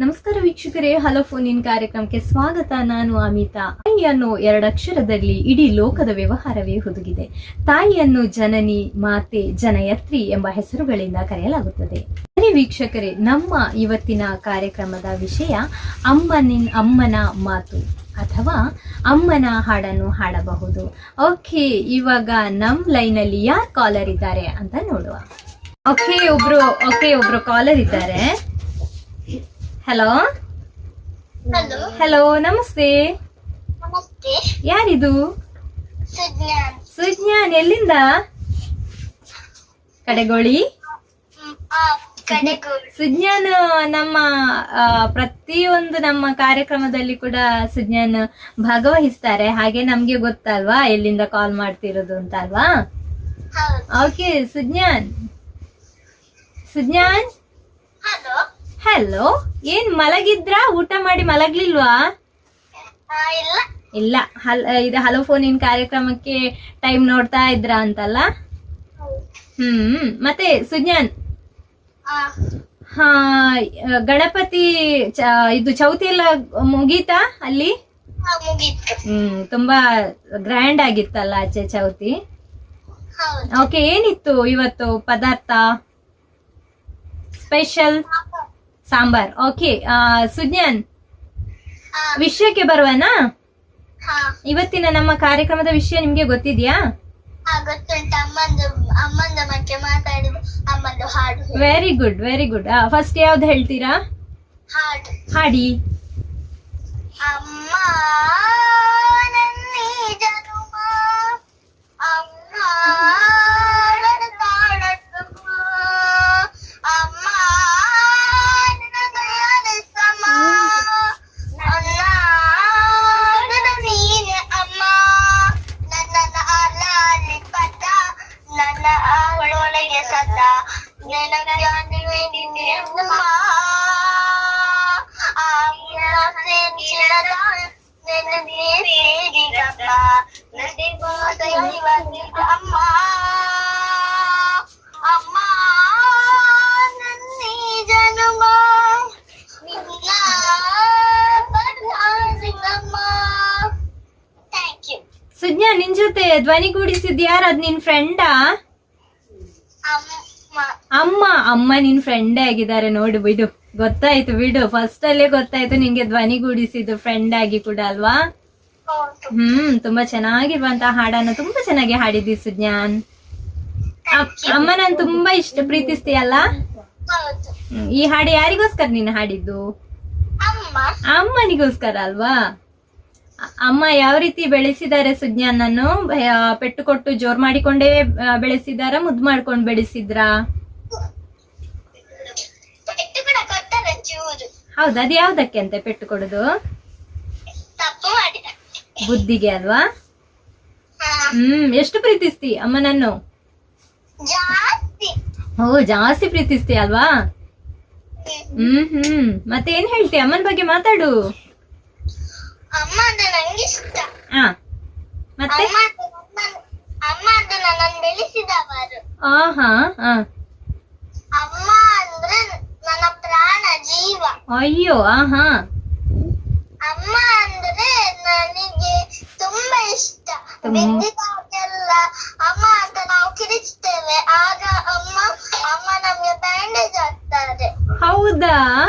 ನಮಸ್ಕಾರ ವೀಕ್ಷಕರೇ, hello phone ಕಾರ್ಯಕ್ರಮಕ್ಕೆ ಸ್ವಾಗತ. ನಾನು ಅಮಿತಾ. ತಾಯಿ ಅನ್ನೋ ಎರಡಕ್ಷರದಲ್ಲಿ ಇಡೀ ಲೋಕದ ವ್ಯವಹಾರವೇ ಹುದುಗಿದೆ. ತಾಯಿಯನ್ನು ಜನನಿ, ಮಾತೆ, ಜನಯತ್ರಿ ಎಂಬ ಹೆಸರುಗಳಿಂದ ಕರೆಯಲಾಗುತ್ತದೆ. ಸರಿ ವೀಕ್ಷಕರೇ, ನಮ್ಮ ಇವತ್ತಿನ ಕಾರ್ಯಕ್ರಮದ ವಿಷಯ ಅಮ್ಮನಿನ್, ಅಮ್ಮನ ಮಾತು ಅಥವಾ ಅಮ್ಮನ ಹಾಡನ್ನು ಹಾಡಬಹುದು. ಓಕೆ, ಇವಾಗ ನಮ್ ಲೈನಲ್ಲಿ ಯಾರು ಕಾಲರ್ ಇದ್ದಾರೆ ಅಂತ ನೋಡುವ. ಓಕೆ ಒಬ್ರು ಓಕೆ ಒಬ್ರು ಕಾಲರ್ ಇದ್ದಾರೆ. ಹಲೋ ಹಲೋ ನಮಸ್ತೆ. ಯಾರಿದು? ಸುಜ್ಞಾನ್. ಎಲ್ಲಿಂದ? ಕಡೆಗೋಳಿ? ಸುಜ್ಞಾನ್ ನಮ್ಮ ಪ್ರತಿಯೊಂದು ನಮ್ಮ ಕಾರ್ಯಕ್ರಮದಲ್ಲಿ ಕೂಡ ಸುಜ್ಞಾನ್ ಭಾಗವಹಿಸ್ತಾರೆ. ಹಾಗೆ ನಮ್ಗೆ ಗೊತ್ತಲ್ವಾ ಎಲ್ಲಿಂದ ಕಾಲ್ ಮಾಡ್ತಿರೋದು ಅಂತ ಅಲ್ವಾ? ಓಕೆ ಸುಜ್ಞಾನ್. ಸುಜ್ಞಾನ್? ಹಲೋ ಏನ್ ಮಲಗಿದ್ರಾ? ಊಟ ಮಾಡಿ ಮಲಗ್ಲಿಲ್ವಾ? ಇಲ್ಲ. ಹಲ್ ಇದು ಹಲೋ ಫೋನಿನ ಕಾರ್ಯಕ್ರಮಕ್ಕೆ ಟೈಮ್ ನೋಡ್ತಾ ಇದ್ರ ಅಂತಲ್ಲ. ಹ್ಮ್. ಮತ್ತೆ ಸುಜ್ಞಾನ್? ಹಾ ಗಣಪತಿ ಇದು ಚೌತಿ ಎಲ್ಲ ಮುಗೀತಾ ಅಲ್ಲಿ? ಹ್ಮ್ ತುಂಬಾ ಗ್ರ್ಯಾಂಡ್ ಆಗಿತ್ತಲ್ಲ ಆಚೆ ಚೌತಿ. ಓಕೆ ಏನಿತ್ತು ಇವತ್ತು ಪದಾರ್ಥ? ಸ್ಪೆಷಲ್ ಸಾಂಬಾರ್. ಓಕೆ ಸುಜ್ಞಾನ್ ವಿಷಯಕ್ಕೆ ಬರುವನ? ಹಾ. ಇವತ್ತಿನ ನಮ್ಮ ಕಾರ್ಯಕ್ರಮದ ವಿಷಯ ನಿಮ್ಗೆ ಗೊತ್ತಿದ್ಯಾ. Very good very good first ಯಾವ್ದು ಹೇಳ್ತೀರಾ? ಹಾಡು. ಹಾಡಿ. ಅಮ್ಮ ಅಮ್ಮ ಅಮ್ಮ ಅಮ್ಮ ನನ್ನಿ. Thank you. ಸುಜ್ಞಾ ನಿನ್ ಜೊತೆ ಧ್ವನಿಗೂಡಿಸಿದ್ ಯಾರು ಅದ್ ನಿನ್ ಫ್ರೆಂಡಾ ಅಮ್ಮ ಅಮ್ಮ ನಿನ್ ಫ್ರೆಂಡೇ ಆಗಿದ್ದಾರೆ ನೋಡು ಬಿಡು. ಗೊತ್ತಾಯ್ತು ಬಿಡು. ಫಸ್ಟ್ ಅಲ್ಲೇ ಗೊತ್ತಾಯ್ತು ನಿಂಗೆ ಧ್ವನಿಗೂಡಿಸಿದ್ದು ಫ್ರೆಂಡ್ ಆಗಿ ಕೂಡ ಅಲ್ವಾ? ಹ್ಮ್ ತುಂಬಾ ಚೆನ್ನಾಗಿರುವಂತ ಹಾಡನ್ನು ತುಂಬಾ ಚೆನ್ನಾಗಿ ಹಾಡಿದ್ದಿ ಸುಜ್ಞಾನ್ ಅಮ್ಮ ನಾನು ತುಂಬಾ ಇಷ್ಟ. ಪ್ರೀತಿಸ್ತೀಯಲ್ಲ ಈ ಹಾಡು ಯಾರಿಗೋಸ್ಕರ ನೀನು ಹಾಡಿದ್ದು? ಅಮ್ಮ. ಅಮ್ಮನಿಗೋಸ್ಕರ ಅಲ್ವಾ? ಅಮ್ಮ ಯಾವ ರೀತಿ ಬೆಳೆಸಿದ್ದಾರೆ ಸುಜ್ಞಾನನ್ನು ಪೆಟ್ಟು ಕೊಟ್ಟು ಜೋರ್ ಮಾಡಿಕೊಂಡೇ ಬೆಳೆಸಿದಾರ ಮುದ್ದು ಮಾಡ್ಕೊಂಡು ಬೆಳೆಸಿದ್ರ? ಹೌದಾ ಅದು ಯಾವ್ದಕ್ಕೆ ಅಂತ ಪೆಟ್ಟು ಕೊಡುದು? ಬುದ್ಧಿಗೆ ಅಲ್ವಾ? ಹ್ಮ್ ಎಷ್ಟು ಪ್ರೀತಿಸ್ತಿ ಅಮ್ಮನನ್ನು? ಓ ಜಾಸ್ತಿ ಪ್ರೀತಿಸ್ತಿ ಅಲ್ವಾ? ಹ್ಮ್. ಹ್ಮ್ ಮತ್ತೆ ಏನ್ ಹೇಳ್ತಿ? ಅಮ್ಮನ ಬಗ್ಗೆ ಮಾತಾಡು. ಅಮ್ಮ ಅಂದ್ರೆ ನಂಗೆ ಇಷ್ಟ. ಆ ಮತ್ತೆ? ಅಮ್ಮ ಅಂದ್ರೆ ನನ್ನನ್ನು- ಅಮ್ಮ ಅಂದ್ರೆ ನನ್ನನ್ನು ಬೆಳೆಸಿದವರು ಆ ಹಾ. ಅಮ್ಮ ಅಂದ್ರೆ ನನ್ನ ಪ್ರಾಣ ಜೀವ. ಅಯ್ಯೋ ಆಹಾ. ಅಮ್ಮ ಅಂದ್ರೆ ನನಗೆ ತುಂಬಾ ಇಷ್ಟ. ತುಂಬ. ಬಿದ್ದಿದ್ದಾಗೆಲ್ಲ ಅಮ್ಮ ಅಂತ ನಾವು ಕಿರಿಚ್ತೇವೆ. ಆಗ ಅಮ್ಮ ಅಮ್ಮ ನಮ್ಗೆ ಬ್ಯಾಂಡೇಜ್ ಹಾಕ್ತಾರೆ. ಹೌದಾ?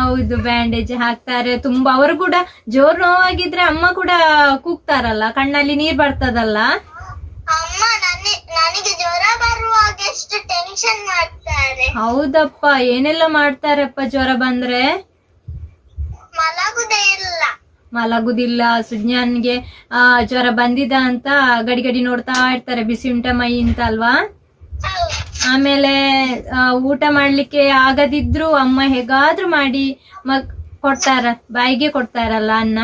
ಹೌದು ಬ್ಯಾಂಡೇಜ್ ಹಾಕ್ತಾರೆ. ತುಂಬಾ ಅವರು ಕೂಡ ಜೋರ್ ನೋವಾಗಿದ್ರೆ ಅಮ್ಮ ಕೂಡ ಕೂಗ್ತಾರಲ್ಲ ಕಣ್ಣಲ್ಲಿ ನೀರ್ ಬರ್ತದಲ್ಲ? ಅಮ್ಮ ನನಗೆ ನನಗೆ ಜ್ವರ ಬರುವಾಗ ಎಷ್ಟು ಟೆನ್ಷನ್ ಮಾಡ್ತಾರೆ. ಹೌದಪ್ಪ ಏನೆಲ್ಲ ಮಾಡ್ತಾರಪ್ಪ ಜ್ವರ ಬಂದ್ರೆ? ಮಲಗುದೇ ಇಲ್ಲ. ಮಲಗುದಿಲ್ಲ. ಸುಜ್ಞಾನ್ಗೆ ಆ ಜ್ವರ ಬಂದಿದ ಅಂತ ಗಡಿ ಗಡಿ ನೋಡ್ತಾ ಇರ್ತಾರೆ. ಬಿಸಿ ಉಂಟ ಮೈ ಅಂತ ಅಲ್ವಾ? ಆಮೇಲೆ ಊಟ ಮಾಡ್ಲಿಕ್ಕೆ ಆಗದಿದ್ರು ಅಮ್ಮ ಹೇಗಾದ್ರೂ ಮಾಡಿ ಮಗ್ ಕೊಡ್ತಾರ ಬಾಯಿಗೆ ಕೊಡ್ತಾರಲ್ಲ ಅನ್ನ?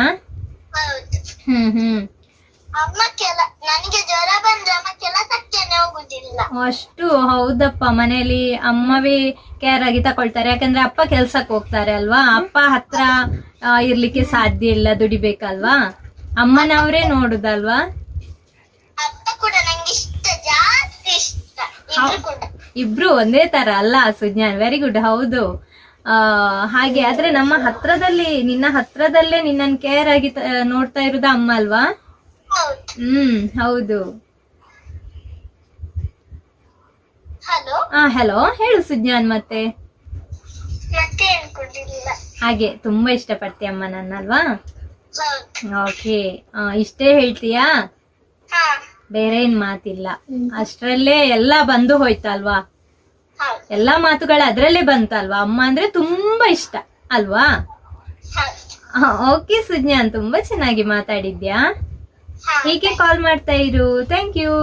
ಹ್ಮ್ ಹ್ಮ್. ಅಮ್ಮ ಕೆಲ ನನಗೆ ಜ್ವರ ಬಂದ್ರೆ ಅಮ್ಮ ಕೆಲಸಕ್ಕೇನೆ ಹೋಗುದಿಲ್ಲ. ಅಷ್ಟು ಹೌದಪ್ಪ. ಮನೆಯಲ್ಲಿ ಅಮ್ಮವೇ ಕೇರ್ ಆಗಿ ತಕೊಳ್ತಾರೆ. ಯಾಕಂದ್ರೆ ಅಪ್ಪ ಕೆಲ್ಸಕ್ಕೆ ಹೋಗ್ತಾರೆ ಅಲ್ವಾ? ಅಪ್ಪ ಹತ್ರ ಇರ್ಲಿಕ್ಕೆ ಸಾಧ್ಯ ಇಲ್ಲ ದುಡಿಬೇಕಲ್ವಾ? ಅಮ್ಮನವರೇ ನೋಡುದಲ್ವಾ? ಅಪ್ಪ ಕೂಡ ನಂಗೆ ಇಷ್ಟ ಜಾಸ್ತಿ ಇಷ್ಟ. ಇಬ್ರು ಒಂದೇ ತರ ಅಲ್ಲ ಸುಜ್ಞಾನ್ ವೆರಿ ಗುಡ್ ಹೌದು. ಆ ಹಾಗೆ ಆದ್ರೆ ನಮ್ಮ ಹತ್ರದಲ್ಲಿ ನಿನ್ನ ಹತ್ರದಲ್ಲೇ ನಿನ್ನನ್ ಕೇರ್ ಆಗಿ ನೋಡ್ತಾ ಇರುದ ಅಮ್ಮ ಅಲ್ವಾ? ಹ್ಮ್ ಹೌದು. ಹಲೋ ಆ ಹಲೋ ಹೇಳು ಸುಜ್ಞಾನ್ ಮತ್ತೆ. ಹಾಗೆ ತುಂಬಾ ಇಷ್ಟಪಡ್ತೀಯ ಅಮ್ಮ ನನ್ನ ಅಲ್ವಾ ಓಕೆ ಇಷ್ಟೇ ಹೇಳ್ತೀಯಾ? ಹಾ. ಬೇರೆ ಏನ್ ಮಾತಿಲ್ಲ. ಅಷ್ಟರಲ್ಲೇ ಎಲ್ಲ ಬಂದು ಹೋಯ್ತಲ್ವಾ? ಎಲ್ಲಾ ಮಾತುಗಳು ಅದ್ರಲ್ಲೇ ಬಂತಲ್ವಾ? ಅಮ್ಮ ಅಂದ್ರೆ ತುಂಬಾ ಇಷ್ಟ ಅಲ್ವಾ? ಓಕೆ ಸುಜ್ಞಾನ್ ತುಂಬಾ ಚೆನ್ನಾಗಿ ಮಾತಾಡಿದ್ಯಾ? ಹೀಗೆ ಕಾಲ್ ಮಾಡ್ತಾ ಇರು. Thank you